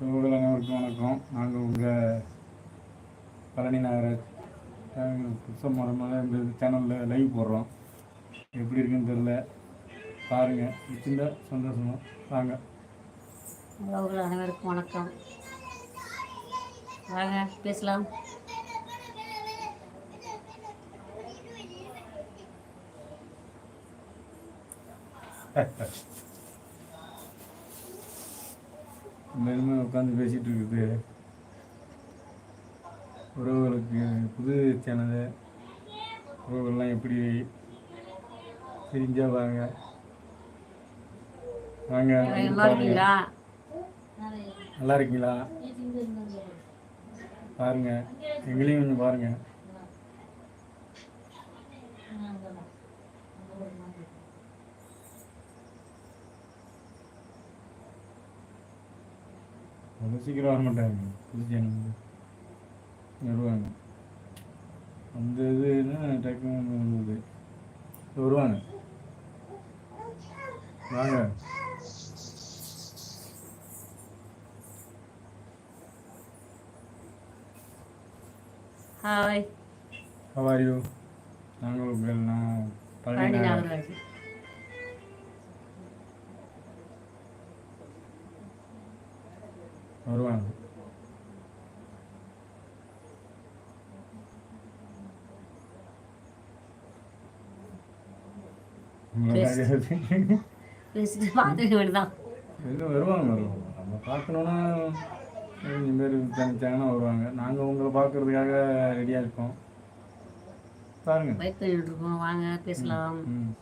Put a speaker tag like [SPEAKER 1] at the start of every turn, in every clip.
[SPEAKER 1] உங்கள் அனைவருக்கும் வணக்கம். நாங்கள் உங்கள் பழனி நாகராஜ் புதுசாக முறை இந்த சேனலில் லைவ் போடுறோம். எப்படி இருக்குன்னு தெரில பாருங்கள் பிடிச்சிருந்தா சந்தோஷமா வாங்க.
[SPEAKER 2] உறவுகள் அனைவருக்கும் வணக்கம். வாங்க பேசலாம்.
[SPEAKER 1] எல்லாருமே உட்காந்து பேசிகிட்டு இருக்குது. உறவுகளுக்கு புது சேனலு உறவுகள்லாம் எப்படி தெரிஞ்சா வாங்க. வாங்க.
[SPEAKER 2] இருக்கீங்களா?
[SPEAKER 1] நல்லா இருக்கீங்களா? பாருங்க. எங்களையும் கொஞ்சம் பாருங்க. அவ்வளோ சீக்கிரம் வர மாட்டாங்க. புது சேனல் வருவாங்க. அந்த இதுன்னா டக்குனு வந்தது. வருவாங்க. வாங்க.
[SPEAKER 2] Hi
[SPEAKER 1] How are you? நாங்கள் உங்கள் நான்
[SPEAKER 2] பழனி
[SPEAKER 1] நாகராஜ். வருவாங்க. வருவாங்க வருவாங்க. நம்ம பார்க்கணுன்னா கொஞ்சம் பேர் தனிச்சாங்கன்னா வருவாங்க. நாங்கள் உங்களை பார்க்கறதுக்காக ரெடியாக இருக்கோம். பாருங்க.
[SPEAKER 2] பைக் பண்ணிட்டு இருக்கோம். வாங்க பேசலாம்
[SPEAKER 1] ம்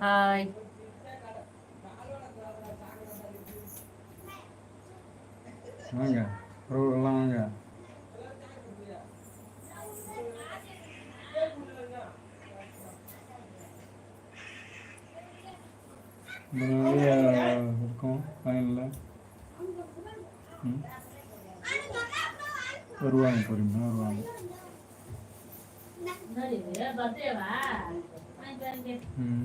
[SPEAKER 2] ஹாய்
[SPEAKER 1] வாங்க உறவுகள்லாம் வாங்க. வழியா இருக்கும்? ம். வருவாங்க பொறுமையாக வருவாங்க. ம்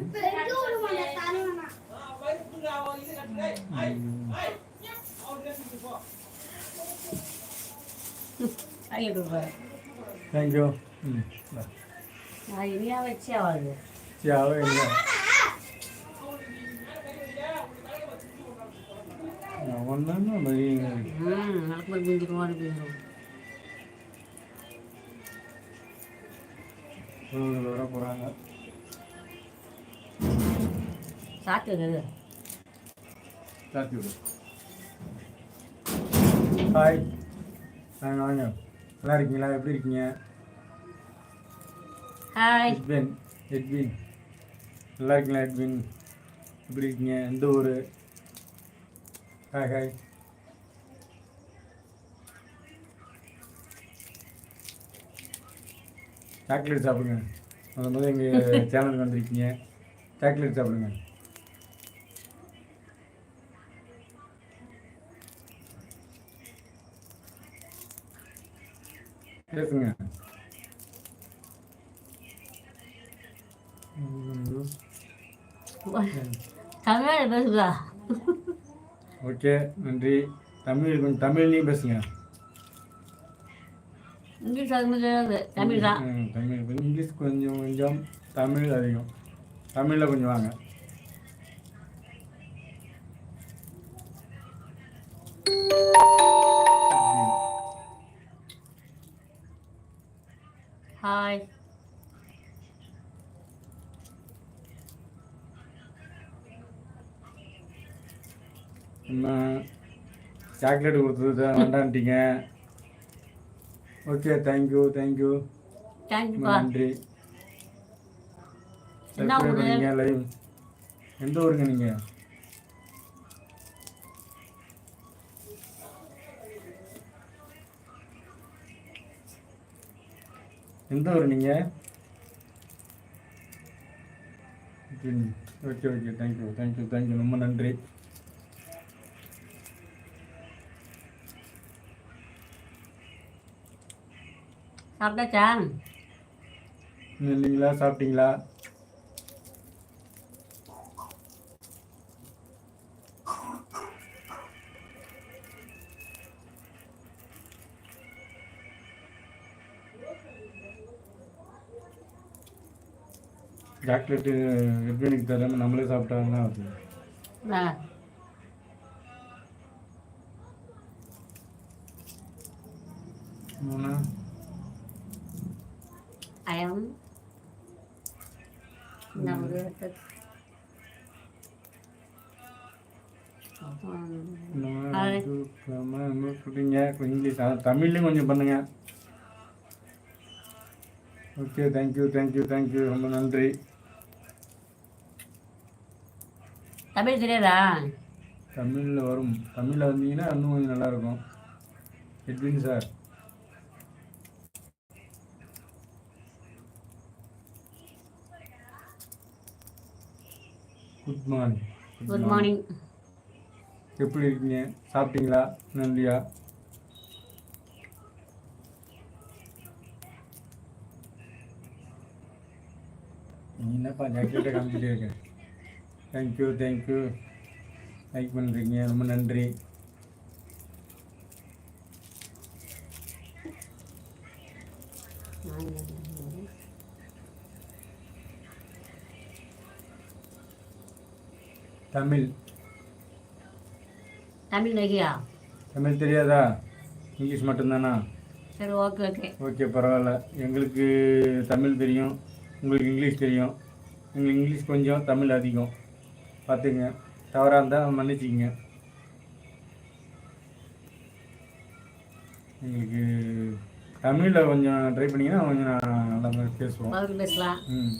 [SPEAKER 2] ஹாய் கொடுப்பாரு
[SPEAKER 1] தேங்க்யூ ம் பை. போகிறாங்க
[SPEAKER 2] சாப்பிட்டு
[SPEAKER 1] சாத்தி விடு ஹாய் வாங்க. வாங்க நல்லா இருக்கீங்களா? எப்படி இருக்கீங்க?
[SPEAKER 2] ஹாய்
[SPEAKER 1] எட்வின் எட்வின் நல்லா இருக்கீங்களா எட்வின் எப்படி இருக்கீங்க? எந்த ஊர்? ஹாய் ஹாய் சாக்லேட் சாப்பிடுங்க. முத முதல்ல எங்கள் சேனலுக்கு வந்திருக்கீங்க. சாக்லேட் சாப்பிடுங்க. பேசுங்க.
[SPEAKER 2] தமிழ் பேசுதா?
[SPEAKER 1] ஓகே நன்றி. தமிழ் கொஞ்சம் தமிழ்லையும் பேசுங்க.
[SPEAKER 2] இங்கிலீஷ் தமிழ் தான்.
[SPEAKER 1] தமிழ் கொஞ்சம் இங்கிலீஷ் கொஞ்சம் கொஞ்சம் தமிழ் அதிகம். தமிழில் கொஞ்சம் வாங்க.
[SPEAKER 2] ஹாய்
[SPEAKER 1] என்ன சாக்லேட் கொடுத்தது வேண்டான்ட்டீங்க okay thank you thank you நன்றி. லைவ் எந்த ஊருங்க நீங்கள் எந்த ஊர் நீங்கள் okay okay thank you thank you thank you ரொம்ப நன்றி.
[SPEAKER 2] சாப்பிட்டாச்சா?
[SPEAKER 1] இல்லைங்களா சாப்பிட்டீங்களா? சாக்லேட்டு எட்வினுக்கு தராமல் நம்மளே சாப்பிட்டாங்கன்னா அது.
[SPEAKER 2] ஆ.
[SPEAKER 1] மூணு
[SPEAKER 2] ஐயம் நமக்கு Hai.
[SPEAKER 1] கொடுங்க இங்கிலீஷ் அதான் தமிழ்லையும் கொஞ்சம் பண்ணுங்க. ஓகே தேங்க்யூ தேங்க்யூ தேங்க்யூ ரொம்ப நன்றி.
[SPEAKER 2] தமிழ் தெரியாதா?
[SPEAKER 1] தமிழில் வரும். தமிழில் வந்தீங்கன்னா இன்னும் கொஞ்சம் நல்லாயிருக்கும். Edwin sir. Good morning.
[SPEAKER 2] Good morning.
[SPEAKER 1] எப்படி இருக்கீங்க? சாப்பிட்டீங்களா? நன்றியா? நீ என்னப்பா ஜாக்கெட்டை காமிச்சிட்டே இருக்க? தேங்க்யூ தேங்க்யூ லைக் பண்ணுறீங்க ரொம்ப நன்றி. தமிழ்.
[SPEAKER 2] தமிழ் நகியா?
[SPEAKER 1] தமிழ் தெரியாதா? இங்கிலீஷ் மட்டும்தானா?
[SPEAKER 2] சரி ஓகே ஓகே.
[SPEAKER 1] ஓகே பரவாயில்ல. எங்களுக்கு தமிழ் தெரியும் உங்களுக்கு இங்கிலீஷ் தெரியும். எங்களுக்கு இங்கிலீஷ் கொஞ்சம் தமிழ் அதிகம். பார்த்துங்க தவறாக இருந்தால் மன்னிச்சிக்கங்க. எங்களுக்கு தமிழில் கொஞ்சம் ட்ரை பண்ணிங்கன்னா கொஞ்சம் நல்லா மாதிரி பேசுவோம்
[SPEAKER 2] பேசலாம்.
[SPEAKER 1] ம்.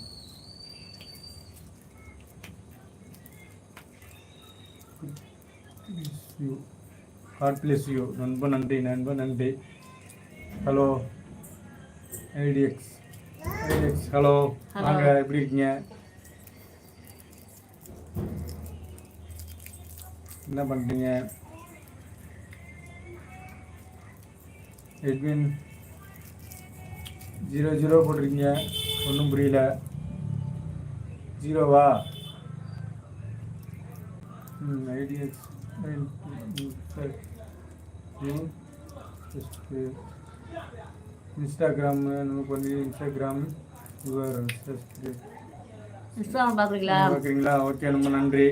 [SPEAKER 1] யூ காட் பிளேஸ் யூ நண்ப நன்றி. நண்ப நன்றி ஹலோ ஐடிஎக்ஸ் ஐடிஎக்ஸ் ஹலோ. வாங்க எப்படி இருக்கீங்க? என்ன பண்ணுறீங்க எட்வின் ஜீரோ ஜீரோ போட்டிருக்கீங்க ஒன்றும் புரியல ஜீரோவா ம் ஐடிஎக்ஸ் இன்ஸ்டாகிராம் நம்ம பண்ணி இன்ஸ்டாகிராம் யுவர்
[SPEAKER 2] இன்ஸ்டாகிராம் பார்க்குறீங்களா?
[SPEAKER 1] ஓகேங்களா ஓகே ரொம்ப நன்றி.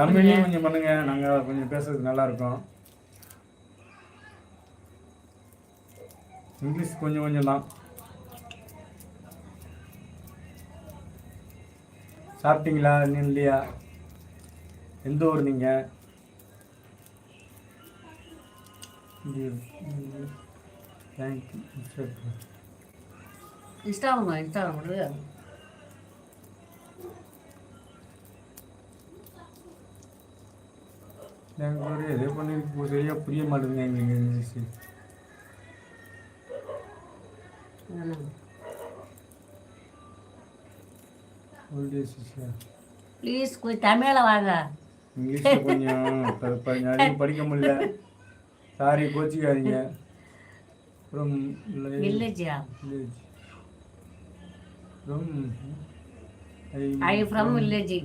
[SPEAKER 2] பண்ணுங்க.
[SPEAKER 1] கொஞ்சம் பண்ணுங்க. நாங்கள் கொஞ்சம் பேசுறது நல்லா இருக்கும் இங்கிலீஷ் கொஞ்சம் கொஞ்சம் தான். சாப்பிட்டீங்களா? இன்னும் இல்லையா? எந்த ஊர் நீங்கள் தேங்க்யூ
[SPEAKER 2] இன்ஸ்டாகிராம் இன்ஸ்டாகிராம்
[SPEAKER 1] ஒரு எதே பண்ணி சரியாக புரிய மாட்டேங்குது எங்களுக்கு இங்கிலீஷ்
[SPEAKER 2] ப்ளீஸ் கொஞ்சம் தமிழில் வாங்க.
[SPEAKER 1] இங்கிலீஷில் கொஞ்சம் படிக்க முடியல. சாரி கோச்சிக்காதீங்க. அப்புறம்
[SPEAKER 2] வில்லேஜா
[SPEAKER 1] village from
[SPEAKER 2] I from village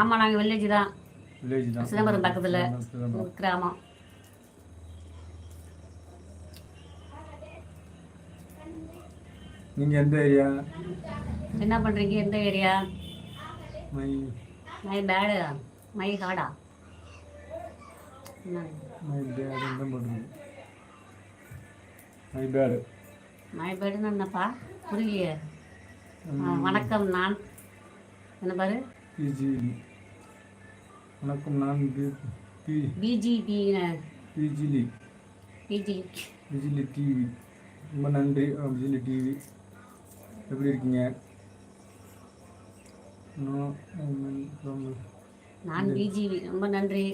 [SPEAKER 2] ஆமாம் நாங்கள் வில்லேஜ் தான்.
[SPEAKER 1] வில்லேஜ் தான்.
[SPEAKER 2] சிதம்பரம் பக்கத்தில் கிராமம்.
[SPEAKER 1] நீங்க எந்த ஏரியா?
[SPEAKER 2] என்ன பண்ணுறீங்க எந்த area?
[SPEAKER 1] My
[SPEAKER 2] my bad. My காடா. என்ன?
[SPEAKER 1] மை பேடு தான் போட்டுருக்கு மை பேடு.
[SPEAKER 2] மை பேடுன்னு என்னப்பா? புரியலையே. வணக்கம் நான். என்ன பாரு?
[SPEAKER 1] பிஜிலி வணக்கம் நான் பி- பி
[SPEAKER 2] பிஜிபி
[SPEAKER 1] பிஜிலி
[SPEAKER 2] பிஜி
[SPEAKER 1] விஜிலி டிவி ரொம்ப நன்றி அஹ், விஜிலி டிவி எப்படி இருக்கீங்க நோ ஃப்ரம்
[SPEAKER 2] நான் பிஜிபி ரொம்ப நன்றி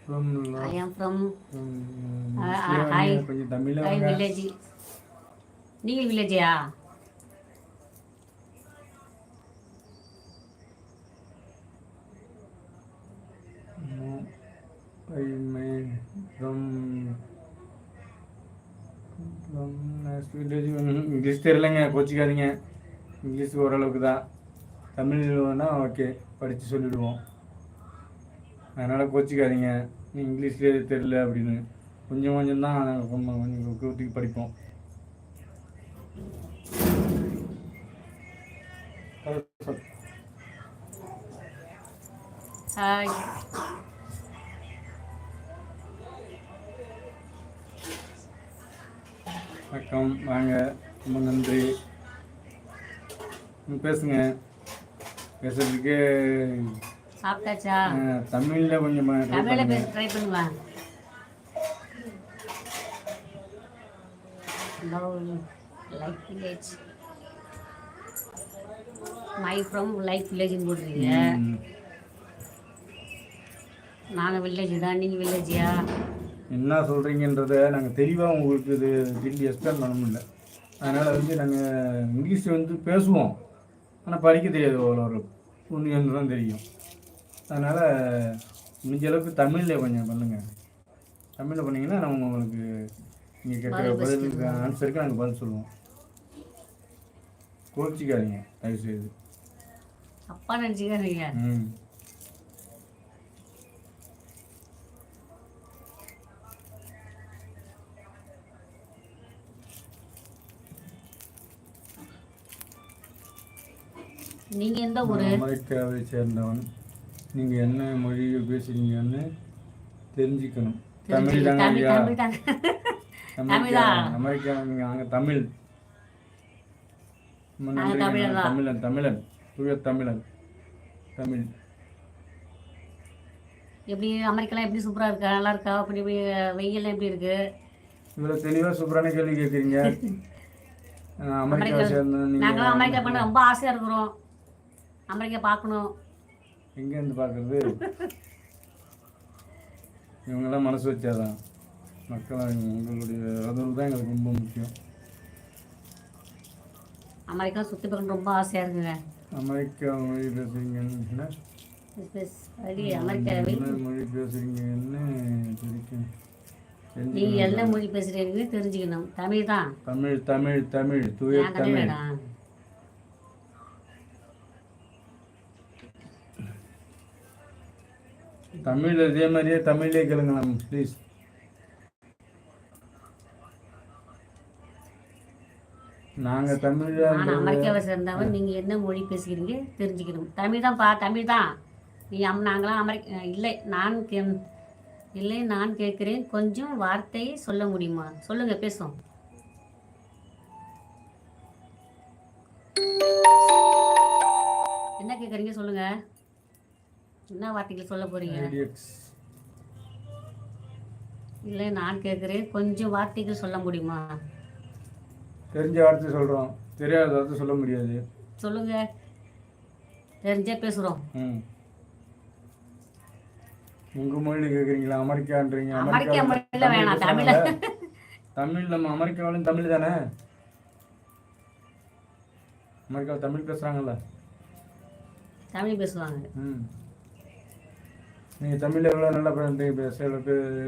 [SPEAKER 1] from
[SPEAKER 2] I am from
[SPEAKER 1] from
[SPEAKER 2] ah, ah, hi.
[SPEAKER 1] கொஞ்சம் தமிழில்
[SPEAKER 2] ஐ
[SPEAKER 1] வாங்க
[SPEAKER 2] வில்லேஜ் நீங்கள் வில்லேஜா
[SPEAKER 1] I from from இங்கிலீஷ் தெரியலங்க கோச்சிக்காதீங்க. இங்கிலீஷ் ஓரளவுக்கு தான் தமிழ்னா ஓகே படித்து சொல்லிவிடுவோம் அதனால் கோச்சிக்காதீங்க. நீ இங்கிலீஷ்லேயே தெரியல அப்படின்னு. கொஞ்சம் கொஞ்சம் தான் நாங்கள் கொஞ்சம் கொஞ்சம் கூட்டி படிப்போம்.
[SPEAKER 2] ஹாய்
[SPEAKER 1] வணக்கம். வாங்க. ரொம்ப நன்றி. பேசுங்க. பேசுறதுக்கு
[SPEAKER 2] சாப்பிட்டாச்சா?
[SPEAKER 1] தமிழ்ல கொஞ்சம்
[SPEAKER 2] தமிழில். பேச ட்ரை பண்ணுவேன் life village my from life வில்லேஜ்னு
[SPEAKER 1] ம்.
[SPEAKER 2] நாங்கள் வில்லேஜ் தான் நீங்கள் வில்லேஜியா
[SPEAKER 1] என்ன சொல்கிறீங்கன்றத நாங்கள் தெளிவாக உங்களுக்கு இது டீட்டெயில் எக்ஸ்பிளைன் பண்ண முடியல அதனால் வந்து நாங்கள் இங்கிலீஷ் வந்து பேசுவோம். ஆனால் படிக்க தெரியாது ஒன்று ஒன்று தான் தெரியும். அதனால் முடிஞ்ச அளவுக்கு தமிழில் கொஞ்சம் பண்ணுங்கள் தமிழில் பண்ணீங்கன்னா நம்ம உங்களுக்கு நீங்கள் கேட்குற பதிலுக்கு ஆன்சருக்கு நாங்கள் பதில் சொல்லுவோம். கோச்சிக்காதீங்க தயவுசெய்து.
[SPEAKER 2] அப்பா நினச்சிக்காதீங்க.
[SPEAKER 1] ம்.
[SPEAKER 2] நீங்கள் எந்த ஊர்?
[SPEAKER 1] அமெரிக்காவை சேர்ந்தவன். நீங்கள் என்ன மொழியை பேசுறீங்கன்னு தெரிஞ்சுக்கணும். தமிழ் தாங்க ஐயா? அமெரிக்கா? அமெரிக்கா நீங்கள் அங்கே தமிழ்.
[SPEAKER 2] நாங்க.
[SPEAKER 1] தமிழன் தமிழன் தூய தமிழன். தமிழ்.
[SPEAKER 2] எப்படி அமெரிக்காலாம் எப்படி சூப்பராக இருக்கா? நல்லா இருக்கா? அப்படி வெயில்லாம் எப்படி இருக்கு?
[SPEAKER 1] இவ்வளோ தெளிவாக சூப்பரான கேள்வி கேட்குறீங்க அமெரிக்காவை சேர்ந்த
[SPEAKER 2] நாங்களாம் அமெரிக்கா பண்ண ரொம்ப ஆசையாக இருக்கிறோம். அமெரிக்கா பார்க்கணும்.
[SPEAKER 1] எங்கேருந்து பார்க்குறது? இவங்கெல்லாம் மனசு வச்சாதான். மக்கள் உங்களுடைய ஆதரவு தான் எங்களுக்கு ரொம்ப முக்கியம்.
[SPEAKER 2] அமெரிக்கா சுற்றி பார்க்கணும் ரொம்ப ஆசையாக இருக்குங்க.
[SPEAKER 1] அமெரிக்கா மொழி என்ன? மொழி பேசுறீங்கன்னு தெரிவிக்கணும்?
[SPEAKER 2] நீ
[SPEAKER 1] தெரிஞ்சுக்கணும்.
[SPEAKER 2] என்ன மொழி பேசுகிறீங்கன்னு தெரிஞ்சுக்கணும். தமிழ் தான்.
[SPEAKER 1] தமிழ் தமிழ் தமிழ். தூய தமிழ். தமிழ் இதே மாதிரியே தமிழ்லேயே கேளுங்களேன் ப்ளீஸ் நாங்கள் தமிழ்
[SPEAKER 2] நான் அமெரிக்காவை சேர்ந்தவன் நீங்கள் என்ன மொழி பேசுகிறீங்க தெரிஞ்சுக்கணும். தமிழ் தான்ப்பா தமிழ் தான். நீ அம் நாங்களாம் அமெரிக்கா இல்லை நான் கே இல்லை நான் கேட்குறேன். கொஞ்சம் வார்த்தையை சொல்ல முடியுமா? சொல்லுங்கள் பேசும் என்ன கேட்குறீங்க? சொல்லுங்கள் என்ன வார்த்தைகள் சொல்ல
[SPEAKER 1] ஐடியக்ஸ்
[SPEAKER 2] இல்லை நான் கேட்குறேன். கொஞ்சம் வார்த்தைகள் சொல்ல முடியுமா?
[SPEAKER 1] தெரிஞ்ச வார்த்தை சொல்கிறோம் தெரியாத வார்த்தை சொல்ல முடியாது.
[SPEAKER 2] சொல்லுங்கள் தெரிஞ்சே பேசுகிறோம்
[SPEAKER 1] ம். உங்கள் மொழியில் கேட்குறீங்களா அமெரிக்கான்றீங்க.
[SPEAKER 2] அமெரிக்கா மொழியில் வேணாம். தமிழ்
[SPEAKER 1] பேசுறாங்கல்ல? தமிழ் நம்ம அமெரிக்காவிலும் தமிழ் தானே? அமெரிக்காவில் தமிழ் பேசுகிறாங்கல்ல
[SPEAKER 2] தமிழ் பேசுவாங்க.
[SPEAKER 1] ம். நீங்கள் தமிழில் எவ்வளோ நல்லா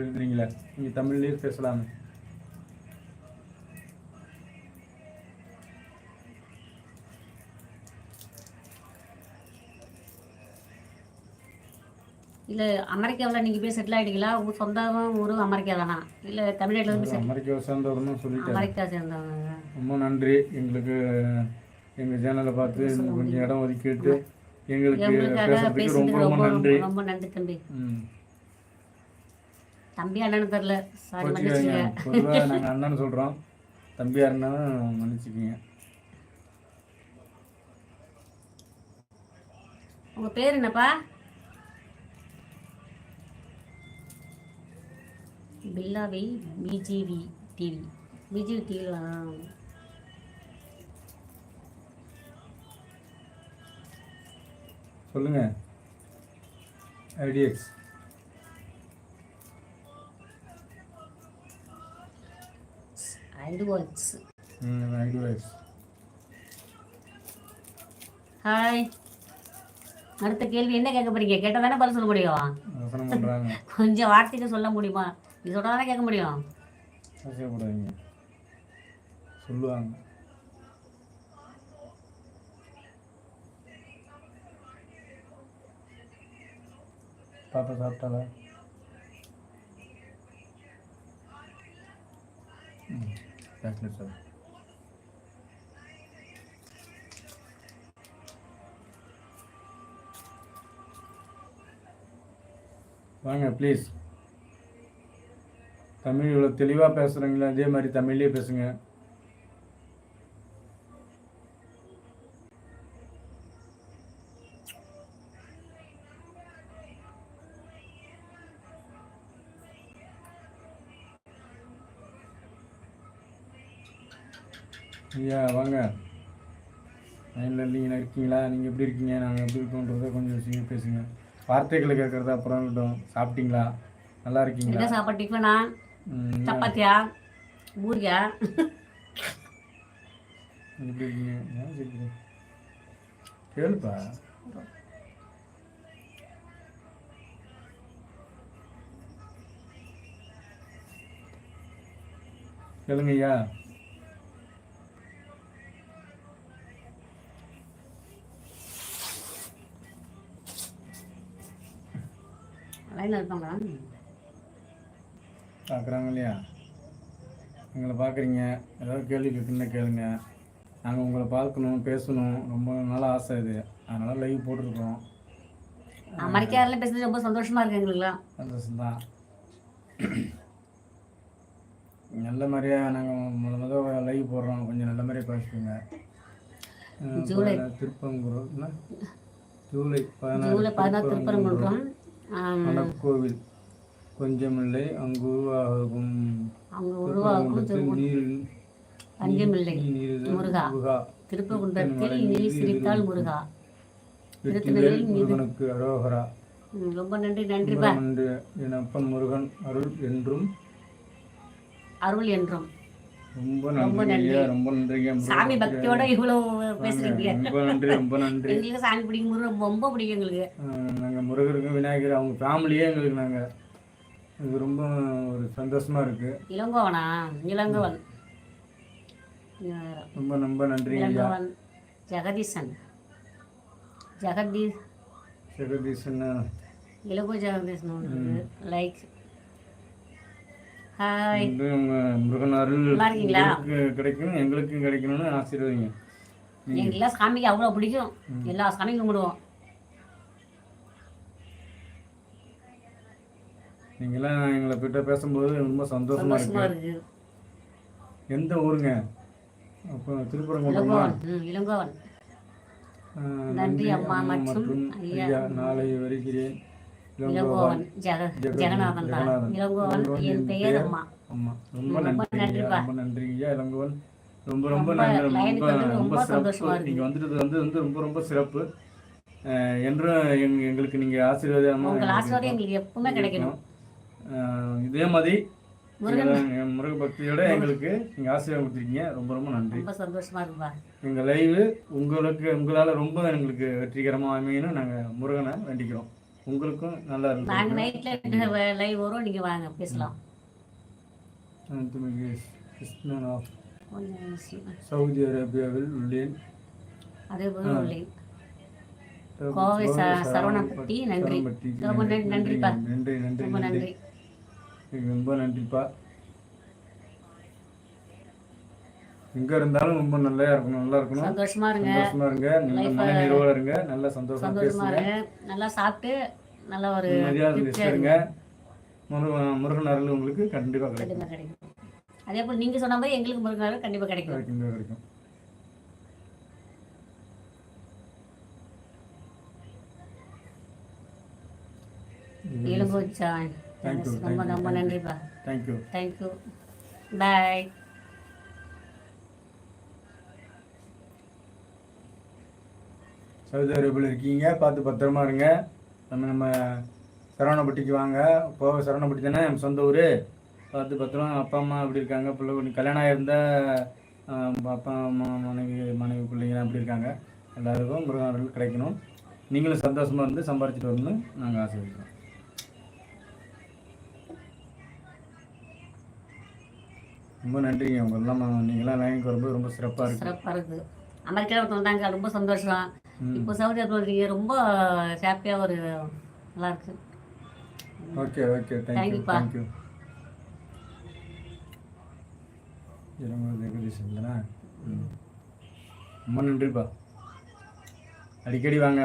[SPEAKER 1] எழுதுறீங்களே நீங்கள் தமிழ்லேயே பேசலாமே.
[SPEAKER 2] இல்லை அமெரிக்காவில் நீங்கள் போய் செட்டில் ஆகிட்டீங்களா உங்கள் சொந்த ஊரும் அமெரிக்கா தானா? இல்லை தமிழ்நாட்டில் இருந்து செட்டில்
[SPEAKER 1] அமெரிக்காவை சேர்ந்தவர்னு சொல்லிட்டேன்.
[SPEAKER 2] அமெரிக்கா சேர்ந்தவங்க.
[SPEAKER 1] ரொம்ப நன்றி. எங்களுக்கு எங்கள் சேனலை பார்த்து கொஞ்சம் இடம் ஒதுக்கிட்டு எங்களுக்கு ரொம்ப ரொம்ப நன்றி.
[SPEAKER 2] ரொம்ப நன்றி தம்பி. தம்பி அண்ணனு தெரில சாரி மன்னிச்சுங்க
[SPEAKER 1] பொதுவாக நாங்கள் அண்ணன் சொல்கிறோம் தம்பியாக இருந்தாலும் மன்னிச்சுக்கிங்க.
[SPEAKER 2] உங்கள் பேர் என்னப்பா? பில்லாவி பிஜிவி டிவி. பிஜிவி டிவிலாம்
[SPEAKER 1] சொல்லுங்கள் ஐடிஎக்ஸ் ம்
[SPEAKER 2] ஹாய் அடுத்த கேள்வி என்ன கேட்க போறீங்க? கேட்டால் தானே பதில் சொல்ல முடியும்? கொஞ்சம் வார்த்தைக்கு சொல்ல முடியுமா? நீ சொல்கிறா தானே கேட்க முடியும்?
[SPEAKER 1] சொல்லுவாங்க. பாப்பா சாப்பிட்டால. தேங்க்யூ சார் வாங்க ப்ளீஸ் தமிழ் இவ்வளோ தெளிவாக பேசுகிறீங்களா அதே மாதிரி தமிழ்லேயே பேசுங்க. ஐயா வாங்க. லைனில் நீங்கள் இருக்கீங்களா? நீங்கள் எப்படி இருக்கீங்க? நாங்கள் எப்படி இருக்கோன்றதை கொஞ்சம் விஷயம் பேசுங்க. வார்த்தைகளை கேட்குறது அப்புறம் இருக்கட்டும். சாப்பிட்டீங்களா? நல்லா இருக்கீங்களா?
[SPEAKER 2] சாப்பாடு டிஃபனா? சப்பாத்தியா? பூரியா?
[SPEAKER 1] எப்படி இருக்கீங்க? கேளுப்பா. கேளுங்க ஐயா.
[SPEAKER 2] லைனில் இருப்பாங்களா
[SPEAKER 1] பார்க்குறாங்க இல்லையா எங்களை பார்க்குறீங்க ஏதாவது கேள்வி கேட்குன்னு கேளுங்க. நாங்கள் உங்களை பார்க்கணும் பேசணும். ரொம்ப நாள் ஆசை இது. அதனால் லைவ் போட்டிருக்கோம்.
[SPEAKER 2] அமெரிக்காவில் பேசுறது ரொம்ப சந்தோஷமா இருக்கு எங்களுக்குலாம்.
[SPEAKER 1] சந்தோஷம்தான். நல்ல மாதிரியாக நாங்கள் முத முத லைவ் போடுறோம். கொஞ்சம் நல்ல மாதிரியாக பேசுங்க
[SPEAKER 2] ஜூலை.
[SPEAKER 1] என்ன? ஜூலை பதினாறு
[SPEAKER 2] திருப்பரங்குன்றம்.
[SPEAKER 1] மணக்கோவில் கொஞ்சமில்லை அங்கு உருவாகும்
[SPEAKER 2] உருவாக்கும்
[SPEAKER 1] திருப்பரங்குன்றத்தில் நீர்
[SPEAKER 2] பஞ்சமில்லை முருகா. திருப்பகுன்றத்தில் நீ சிரித்தால் முருகா.
[SPEAKER 1] முருகனுக்கு அரோகரா.
[SPEAKER 2] ரொம்ப நன்றி
[SPEAKER 1] என்று என் அப்பன் முருகன் அருள் என்றும்
[SPEAKER 2] அருள் என்றும்.
[SPEAKER 1] ரொம்ப நன்றி. ரொம்ப நன்றிங்க
[SPEAKER 2] சாமி பக்தியோட இவ்வளவு பேசுறீங்க.
[SPEAKER 1] ரொம்ப நன்றி ரொம்ப நன்றி.
[SPEAKER 2] எங்களுக்கு சாமி பிடிக்கும் முருகன் ரொம்ப பிடிக்கும் எங்களுக்கு.
[SPEAKER 1] நாங்க முருகருக்கும் விநாயகர் அவங்க ஃபேமிலியே எங்களுக்கு நாங்க. இது ரொம்ப ஒரு சந்தோஷமா இருக்கு.
[SPEAKER 2] இளங்கோவனா? இளங்கோவன்.
[SPEAKER 1] ரொம்ப ரொம்ப நன்றி
[SPEAKER 2] இளங்கோவன். ஜெகதீசன். ஜெகதீ
[SPEAKER 1] ஜெகதீசன்
[SPEAKER 2] இளங்கோ ஜெகதீசன் லைக் ஹாய்
[SPEAKER 1] உங்க முருகன் அருள் கிடைக்கணும் எங்களுக்கும் கிடைக்கணும்னு ஆசீர்வதிங்க.
[SPEAKER 2] எங்களுக்குலாம் சாமிக்கு அவ்வளோ பிடிக்கும்? எல்லா சாமியும் கும்பிடுவோம்.
[SPEAKER 1] நீங்களாம் எங்களை கிட்ட பேசும்போது ரொம்ப சந்தோஷமா இருக்கு. எந்த ஊருங்க? அப்போ திருப்பரங்குன்றமா
[SPEAKER 2] இளங்கோவன். நன்றி அம்மா மற்றும் ஐயா
[SPEAKER 1] நாளை வருகிறேன். இளங்கோவன்.
[SPEAKER 2] ஜெக ஜெகநாதன். தான். இளங்கோவன். என் பெயர் அம்மா.
[SPEAKER 1] ரொம்ப நன்றி. ரொம்ப நன்றி ஐயா இளங்கோவன். ரொம்ப ரொம்ப
[SPEAKER 2] ரொம்ப
[SPEAKER 1] ரொம்ப சிறப்பு.
[SPEAKER 2] இருக்கு.
[SPEAKER 1] நீங்க வந்துட்டு வந்து வந்து ரொம்ப ரொம்ப சிறப்பு. என்றும் எங்க எங்களுக்கு நீங்க ஆசீர்வாதமா
[SPEAKER 2] உங்கள்
[SPEAKER 1] எங்களுக்கு
[SPEAKER 2] ஆசீர்வாதம் எங்களுக்கு எப்பவுமே கிடைக்கணும்.
[SPEAKER 1] இதே மாதிரி முருக பக்தியோட எங்களுக்கு நீங்க ஆசீர்வாதம் கொடுத்துருக்கீங்க. ரொம்ப ரொம்ப நன்றி.
[SPEAKER 2] ரொம்ப சந்தோஷமா இருக்குப்பா.
[SPEAKER 1] எங்க லைவ் உங்களுக்கு உங்களால ரொம்ப எங்களுக்கு வெற்றிகரமா அமையணும் நாங்க முருகனை வேண்டிக்கிறோம். உங்களுக்கும் நல்லா
[SPEAKER 2] நாங்க
[SPEAKER 1] இருக்கும்
[SPEAKER 2] நைட்ல லைவ் வரும் நீங்க வாங்க பேசலாம்.
[SPEAKER 1] கிருஷ்ணன் ஆஃப் சவுதி அரேபியாவில் உள்ளேன்.
[SPEAKER 2] அதே போல இல்லை கோவை ச- சரவணம்பட்டி, நன்றி. ரொம்ப நன்றி, நன்றிப்பா.
[SPEAKER 1] நன்றி நன்றி
[SPEAKER 2] ரொம்ப
[SPEAKER 1] நன்றி.
[SPEAKER 2] நன்றி.
[SPEAKER 1] ரொம்ப நன்றிப்பா. எங்க இருந்தாலும் ரொம்ப நல்லா இருக்கணும் நல்லா இருக்கணும்.
[SPEAKER 2] சந்தோஷமா இருங்க.
[SPEAKER 1] சந்தோஷமா இருங்க. நல்ல மன நிறைவோட இருங்க. நல்ல சந்தோஷமா
[SPEAKER 2] சந்தோஷமா இருங்க. நல்லா சாப்பிட்டு நல்ல ஒரு
[SPEAKER 1] நிம்மதியா இருங்க. முருகன் முருகன் அருள் உங்களுக்கு கண்டிப்பா கிடைக்கும்.
[SPEAKER 2] கண்டிப்பா கிடைக்கும். அதே போல் நீங்க சொன்ன மாதிரி எங்களுக்கு முருகனாலும் கண்டிப்பா கிடைக்கும்.
[SPEAKER 1] கிடைக்கும். கிடைக்கும் you,
[SPEAKER 2] ரொம்ப ரொம்ப. நன்றிப்பா.
[SPEAKER 1] தேங்க்யூ
[SPEAKER 2] தேங்க்யூ பாய்
[SPEAKER 1] சவுதி இருக்கீங்க பார்த்து பத்திரமா இருங்க. நம்ம நம்ம சரவணப்பட்டிக்கு வாங்க. போக சரவணப்பட்டி தானே நம்ம சொந்த ஊர். பார்த்து பத்திரமா அப்பா அம்மா எப்படி இருக்காங்க? பிள்ளை கொஞ்சம் கல்யாணம் ஆயிருந்தால் அப்பா அம்மா மனைவி மனைவி பிள்ளைங்களாம் எப்படி இருக்காங்க? எல்லாருக்கும் முருகன் கிடைக்கணும். நீங்களும் சந்தோஷமா இருந்து சம்பாரிச்சிட்டு வரணும்னு நாங்கள் ஆசைப்படுறோம் ரொம்ப நன்றிங்க. உங்கள்லாம் நீங்களாம் லைனுக்கு வரும்போது ரொம்ப சிறப்பாக இருக்கு.
[SPEAKER 2] சிறப்பா இருக்குது அமெரிக்காவில் வந்தாங்க. ரொம்ப சந்தோஷம். இப்போ சவுதி அரேபியா ரொம்ப ஹாப்பியா ஒரு நல்லா இருக்கு.
[SPEAKER 1] Okay okay. Thank you. Thank you Jagadeesan. ரொம்ப நன்றிப்பா. அடிக்கடி வாங்க.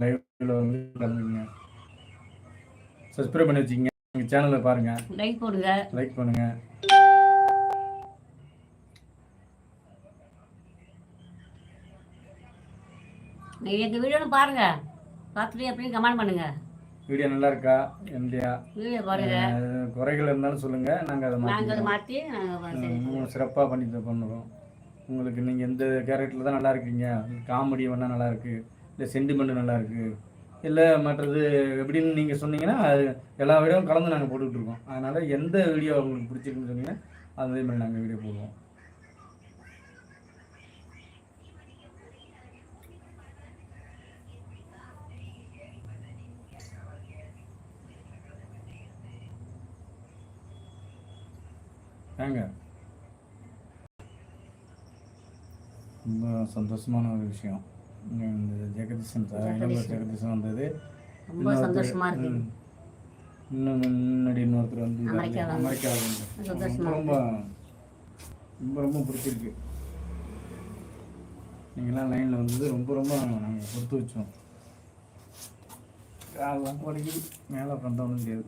[SPEAKER 1] லைவ்ல வந்து கலந்துங்க சப்ஸ்கிரைப் பண்ணி வச்சுக்கோங்க. எங்கள் சேனலை பாருங்கள்
[SPEAKER 2] லைக் போடுங்க.
[SPEAKER 1] லைக் பண்ணுங்கள்
[SPEAKER 2] எங்கள் வீடியோன்னு பாருங்க. பார்த்துட்டு அப்படின்னு கமெண்ட் பண்ணுங்க.
[SPEAKER 1] வீடியோ நல்லா இருக்கா? இல்லையா?
[SPEAKER 2] வீடியோ பாருங்க.
[SPEAKER 1] குறைகள் இருந்தாலும் சொல்லுங்கள் நாங்கள் அதை
[SPEAKER 2] நாங்கள் அதை
[SPEAKER 1] மாற்றி
[SPEAKER 2] நாங்கள்
[SPEAKER 1] சிறப்பாக பண்ணி பண்ணுறோம். உங்களுக்கு நீங்கள் எந்த கேரக்டரில் தான் நல்லா இருக்கீங்க? காமெடி வேணால் நல்லா இருக்கு. இல்லை சென்டிமெண்ட் நல்லா இருக்கு. இல்லை மற்றது எப்படின்னு நீங்கள் சொன்னீங்கன்னா அது எல்லா வீடியோவும் கலந்து நாங்கள் போட்டுக்கிட்டு இருக்கோம். அதனால் எந்த வீடியோ உங்களுக்கு பிடிச்சிருக்குன்னு சொன்னீங்கன்னா அதே மாதிரி நாங்கள் வீடியோ போடுவோம். ஏங்க? ரொம்ப சந்தோஷமான ஒரு விஷயம். இந்த ஜெகதீசன் ஜெகதீசன். வந்தது.
[SPEAKER 2] ரொம்ப சந்தோஷமா இருக்கு.
[SPEAKER 1] ம். இன்னும் முன்னாடி இன்னொருத்தர் வந்து
[SPEAKER 2] சந்தோஷமா
[SPEAKER 1] ரொம்ப ரொம்ப ரொம்ப பிடிச்சிருக்கு. நீங்களாம் லைனில் வந்தது ரொம்ப ரொம்ப நாங்கள் கொடுத்து வச்சோம். காலெல்லாம் வலிக்குது. மேலே பண்ணுறோம்னு முடியாது